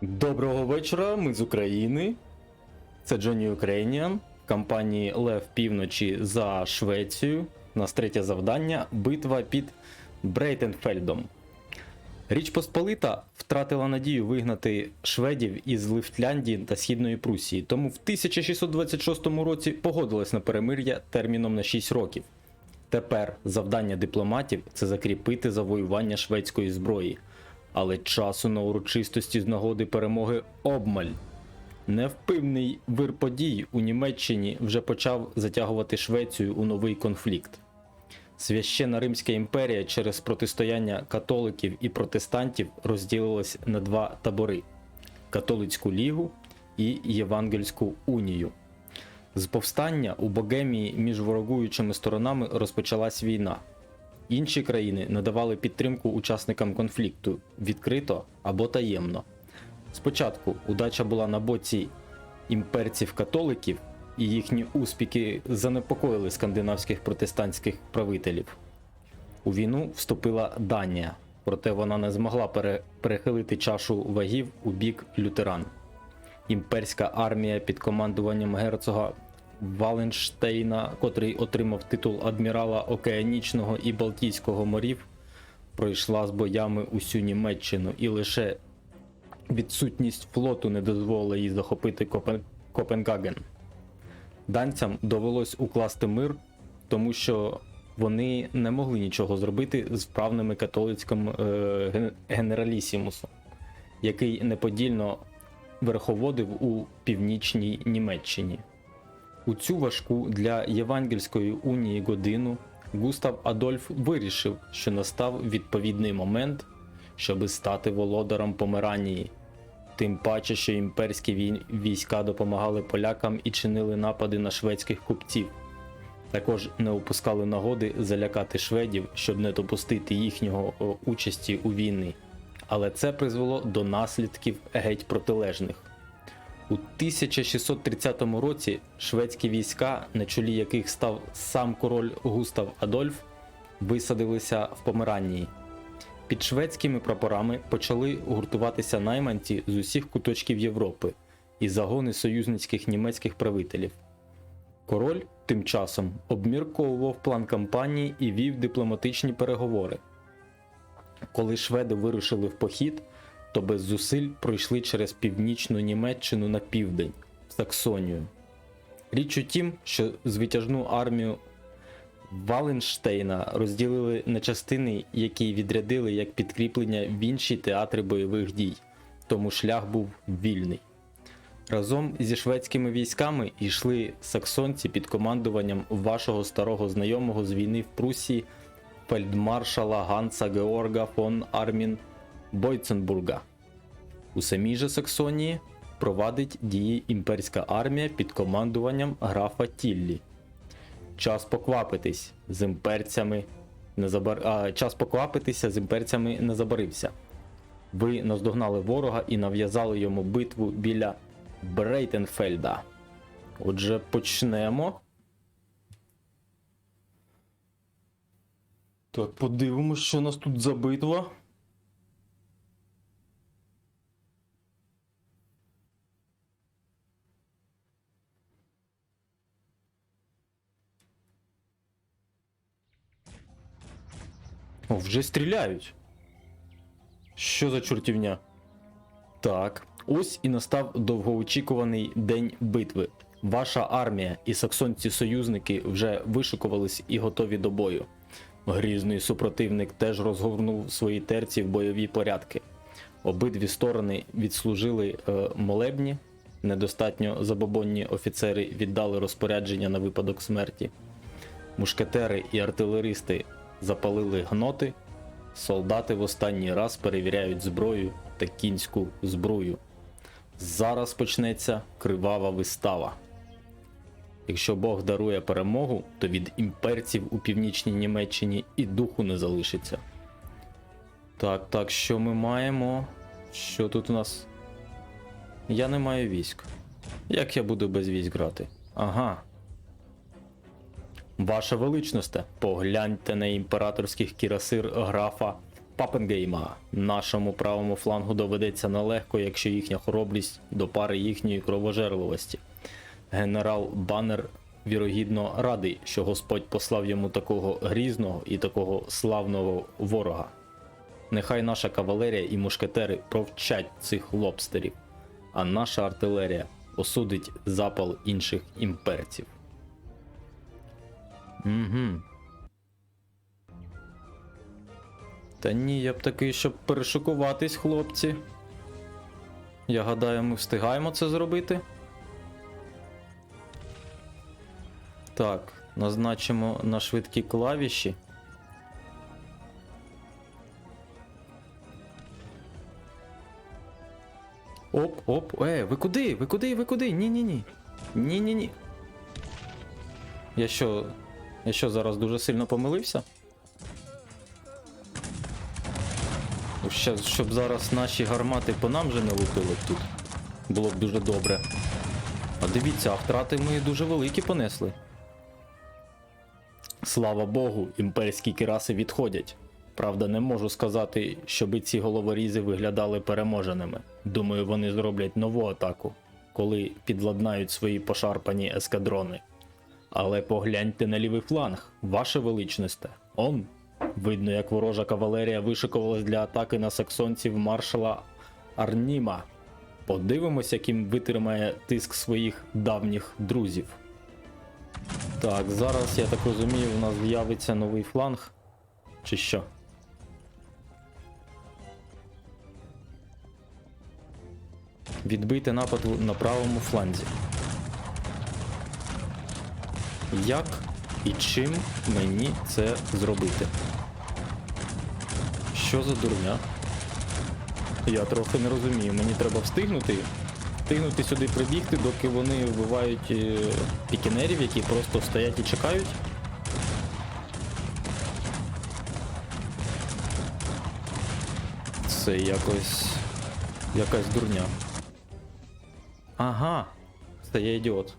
Доброго вечора, ми з України. Це Ukrainian в компанії Лев Півночі за Швецію. У нас третє завдання битва під Брейтенфельдом. Річ Посполита втратила надію вигнати шведів із Лифтляндії та Східної Прусії, тому в 1626 році погодилась на перемир'я терміном на 6 років. Тепер завдання дипломатів це закріпити завоювання шведської зброї, але часу на урочистості з нагоди перемоги обмаль. Невпевний вир подій у Німеччині вже почав затягувати Швецію у новий конфлікт. Священна Римська імперія через протистояння католиків і протестантів розділилась на два табори: католицьку лігу і Євангельську унію. З повстання у Богемії між ворогуючими сторонами розпочалась війна. Інші країни надавали підтримку учасникам конфлікту відкрито або таємно. Спочатку удача була на боці імперців-католиків, і їхні успіхи занепокоїли скандинавських протестантських правителів. У війну вступила Данія, проте вона не змогла пере- перехилити чашу вагів у бік лютеран. Імперська армія під командуванням герцога Валенштейна, котрий отримав титул адмірала Океанічного і Балтійського морів, пройшла з боями усю Німеччину, і лише відсутність флоту не дозволила їй захопити Копен... Копенгаген. Данцям довелось укласти мир, тому що вони не могли нічого зробити з вправними католицьким е, генералісімусом, який неподільно верховодив у північній Німеччині. У цю важку для Євангельської унії годину Густав Адольф вирішив, що настав відповідний момент, щоби стати володарем Померанії. Тим паче, що імперські війська допомагали полякам і чинили напади на шведських купців. Також не упускали нагоди залякати шведів, щоб не допустити їхнього участі у війні. Але це призвело до наслідків геть протилежних. У 1630 році шведські війська, на чолі яких став сам король Густав Адольф, висадилися в Померанії. Під шведськими прапорами почали гуртуватися найманці з усіх куточків Європи і загони союзницьких німецьких правителів. Король тим часом обмірковував план кампанії і вів дипломатичні переговори. Коли шведи вирушили в похід, то без зусиль пройшли через північну Німеччину на південь, в Саксонію. Річ у тім, що звитяжну армію Валенштейна розділили на частини, які відрядили як підкріплення в інші театри бойових дій, тому шлях був вільний. Разом зі шведськими військами йшли саксонці під командуванням вашого старого знайомого з війни в Прусії фельдмаршала Ганса Георга фон Армін Бойценбурга. У самій же Саксонії провадить дії імперська армія під командуванням графа Тіллі. Час поквапитись з імперцями не забар... а, час поквапитися з імперцями не забарився. Ви наздогнали ворога і нав'язали йому битву біля Брейтенфельда. Отже, почнемо. Так, подивимось, що у нас тут за битва. О, вже стріляють. Що за чортівня? Так, ось і настав довгоочікуваний день битви. Ваша армія і саксонці-союзники вже вишикувались і готові до бою. Грізний супротивник теж розгорнув свої терці в бойові порядки. Обидві сторони відслужили е, молебні, недостатньо забобонні офіцери віддали розпорядження на випадок смерті. Мушкетери і артилеристи запалили гноти, солдати в останній раз перевіряють зброю та кінську зброю. Зараз почнеться кривава вистава. Якщо Бог дарує перемогу, то від імперців у північній Німеччині і духу не залишиться. Так, так, що ми маємо? Що тут у нас? Я не маю військ. Як я буду без військ грати? Ага. Ваша величносте, погляньте на імператорських кірасир графа Папенгейма. Нашому правому флангу доведеться нелегко, якщо їхня хоробрість до пари їхньої кровожерливості. Генерал Баннер вірогідно радий, що Господь послав йому такого грізного і такого славного ворога. Нехай наша кавалерія і мушкетери провчать цих лобстерів, а наша артилерія осудить запал інших імперців. Угу. Та ні, я б такий, щоб перешикуватись, хлопці. Я гадаю, ми встигаємо це зробити. Так, назначимо на швидкі клавіші. Оп, оп, е, ви куди? Ви куди? Ви куди? Ні-ні-ні. Ні-ні-ні. Я що. Я що зараз дуже сильно помилився? Ще, щоб зараз наші гармати по нам же не лупили тут. Було б дуже добре. А дивіться, а втрати ми дуже великі понесли. Слава Богу, імперські кираси відходять. Правда, не можу сказати, щоби ці головорізи виглядали переможеними. Думаю, вони зроблять нову атаку, коли підладнають свої пошарпані ескадрони. Але погляньте на лівий фланг, ваше величносте. Он. Видно, як ворожа кавалерія вишикувалась для атаки на саксонців маршала Арніма. Подивимось, яким витримає тиск своїх давніх друзів. Так, зараз, я так розумію, у нас з'явиться новий фланг. Чи що? Відбити напад на правому фланзі. Як і чим мені це зробити? Що за дурня? Я трохи не розумію. Мені треба встигнути. Встигнути сюди прибігти, доки вони вбивають е, пікінерів, які просто стоять і чекають. Це якось. якась дурня. Ага, це я ідіот.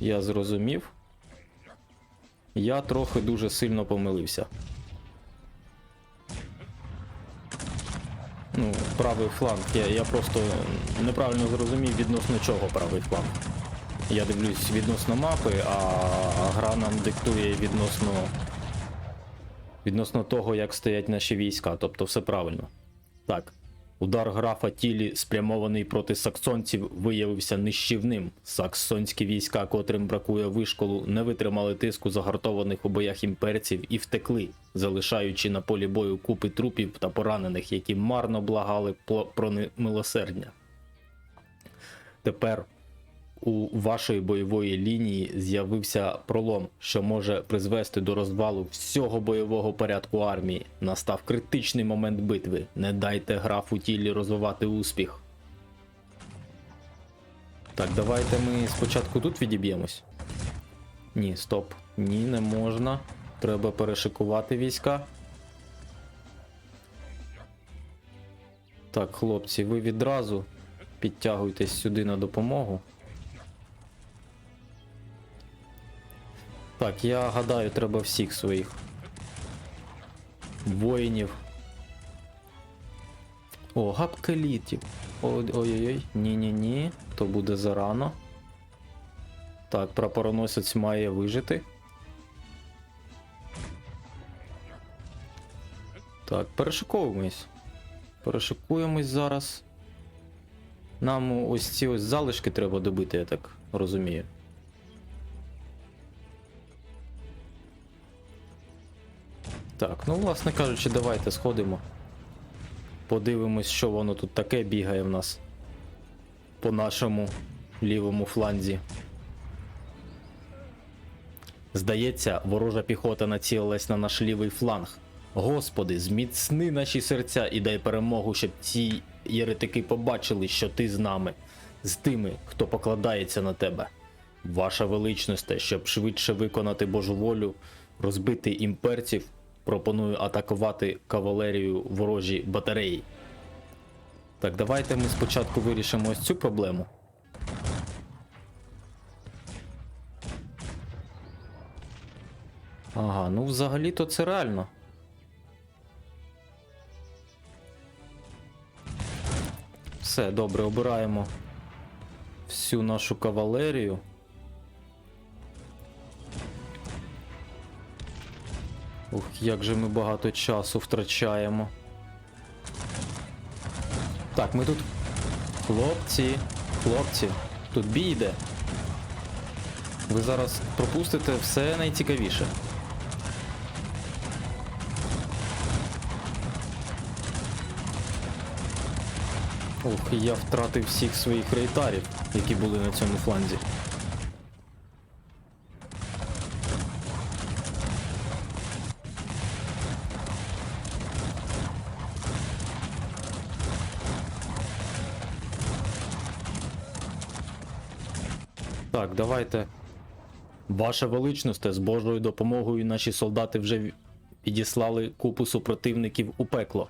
Я зрозумів. Я трохи дуже сильно помилився. Ну, правий фланг. Я, я просто неправильно зрозумів відносно чого правий фланг. Я дивлюсь відносно мапи, а гра нам диктує відносно. Відносно того, як стоять наші війська, тобто все правильно. Так. Удар графа тілі, спрямований проти саксонців, виявився нищівним. Саксонські війська, котрим бракує вишколу, не витримали тиску загартованих у боях імперців і втекли, залишаючи на полі бою купи трупів та поранених, які марно благали про немилосердня. Тепер у вашої бойової лінії з'явився пролом, що може призвести до розвалу всього бойового порядку армії. Настав критичний момент битви. Не дайте графу тілі розвивати успіх. Так, давайте ми спочатку тут відіб'ємось. Ні, стоп. Ні, не можна. Треба перешикувати війська. Так, хлопці, ви відразу підтягуйтесь сюди на допомогу. Так, я гадаю, треба всіх своїх воїнів. О, гапка літів. Ой- Ой-ой-ой, ні-ні-ні, то буде зарано. Так, прапороносець має вижити. Так, перешиковуємось. Перешикуємось зараз. Нам ось ці ось залишки треба добити, я так розумію. Так, ну, власне кажучи, давайте сходимо. Подивимось, що воно тут таке бігає в нас по нашому лівому фланзі. Здається, ворожа піхота націлилась на наш лівий фланг. Господи, зміцни наші серця і дай перемогу, щоб ці єретики побачили, що ти з нами, з тими, хто покладається на тебе. Ваша величність, щоб швидше виконати Божу волю, розбити імперців, пропоную атакувати кавалерію ворожі батареї. Так, давайте ми спочатку вирішимо ось цю проблему. Ага, ну взагалі-то це реально. Все, добре, обираємо всю нашу кавалерію. Ух, як же ми багато часу втрачаємо. Так, ми тут. Хлопці, хлопці, тут бій йде. Ви зараз пропустите все найцікавіше. Ох, я втратив всіх своїх рейтарів, які були на цьому фланзі. Так, давайте. Ваша величність, з Божою допомогою наші солдати вже в- підіслали купу супротивників у пекло.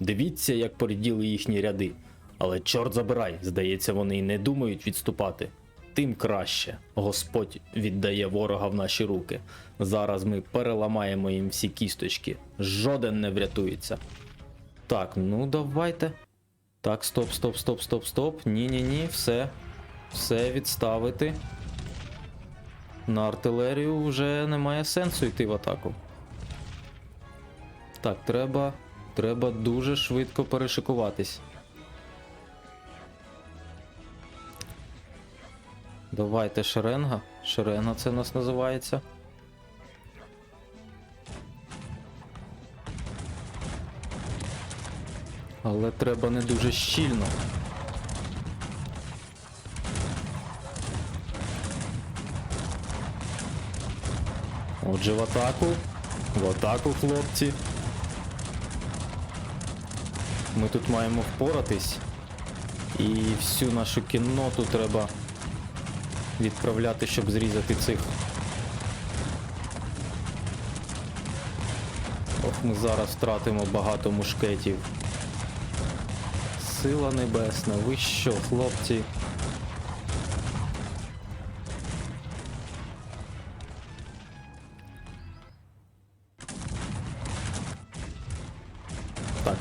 Дивіться, як поріділи їхні ряди. Але чорт забирай, здається, вони й не думають відступати. Тим краще. Господь віддає ворога в наші руки. Зараз ми переламаємо їм всі кісточки. Жоден не врятується. Так, ну давайте. Так, стоп, стоп, стоп, стоп, стоп. Ні-ні-ні, все. Все відставити. На артилерію вже немає сенсу йти в атаку. Так, треба. Треба дуже швидко перешикуватись. Давайте шеренга. Шеренга це у нас називається. Але треба не дуже щільно. Отже, в атаку. В атаку, хлопці. Ми тут маємо впоратись. І всю нашу кінноту треба відправляти, щоб зрізати цих. Ох, ми зараз втратимо багато мушкетів. Сила небесна, ви що, хлопці?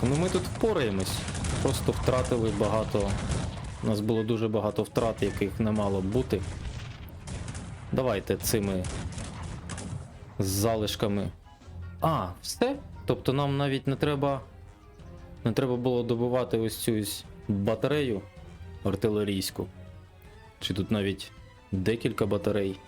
Ну ми тут впораємось. Просто втратили багато. У нас було дуже багато втрат, яких не мало бути. Давайте цими залишками. А, все? Тобто нам навіть не треба. Не треба було добивати ось цю батарею артилерійську. Чи тут навіть декілька батарей.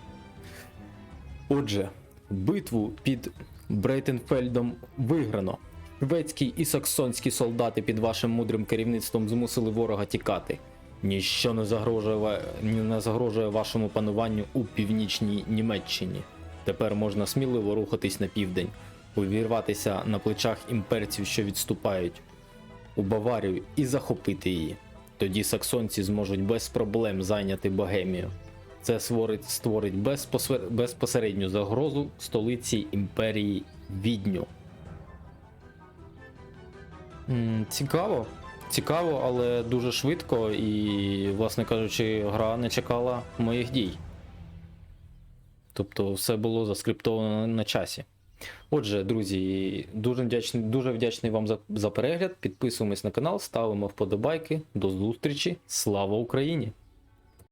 Отже, битву під Брейтенфельдом виграно. Шведські і саксонські солдати під вашим мудрим керівництвом змусили ворога тікати. Ніщо не загрожує, не загрожує вашому пануванню у північній Німеччині. Тепер можна сміливо рухатись на південь, увірватися на плечах імперців, що відступають у Баварію, і захопити її. Тоді саксонці зможуть без проблем зайняти Богемію. Це створить, створить безпосер- безпосередню загрозу столиці імперії Відню. Цікаво. Цікаво, але дуже швидко і, власне кажучи, гра не чекала моїх дій. Тобто все було заскриптовано на часі. Отже, друзі, дуже вдячний, дуже вдячний вам за, за перегляд. Підписуємось на канал, ставимо вподобайки. До зустрічі. Слава Україні!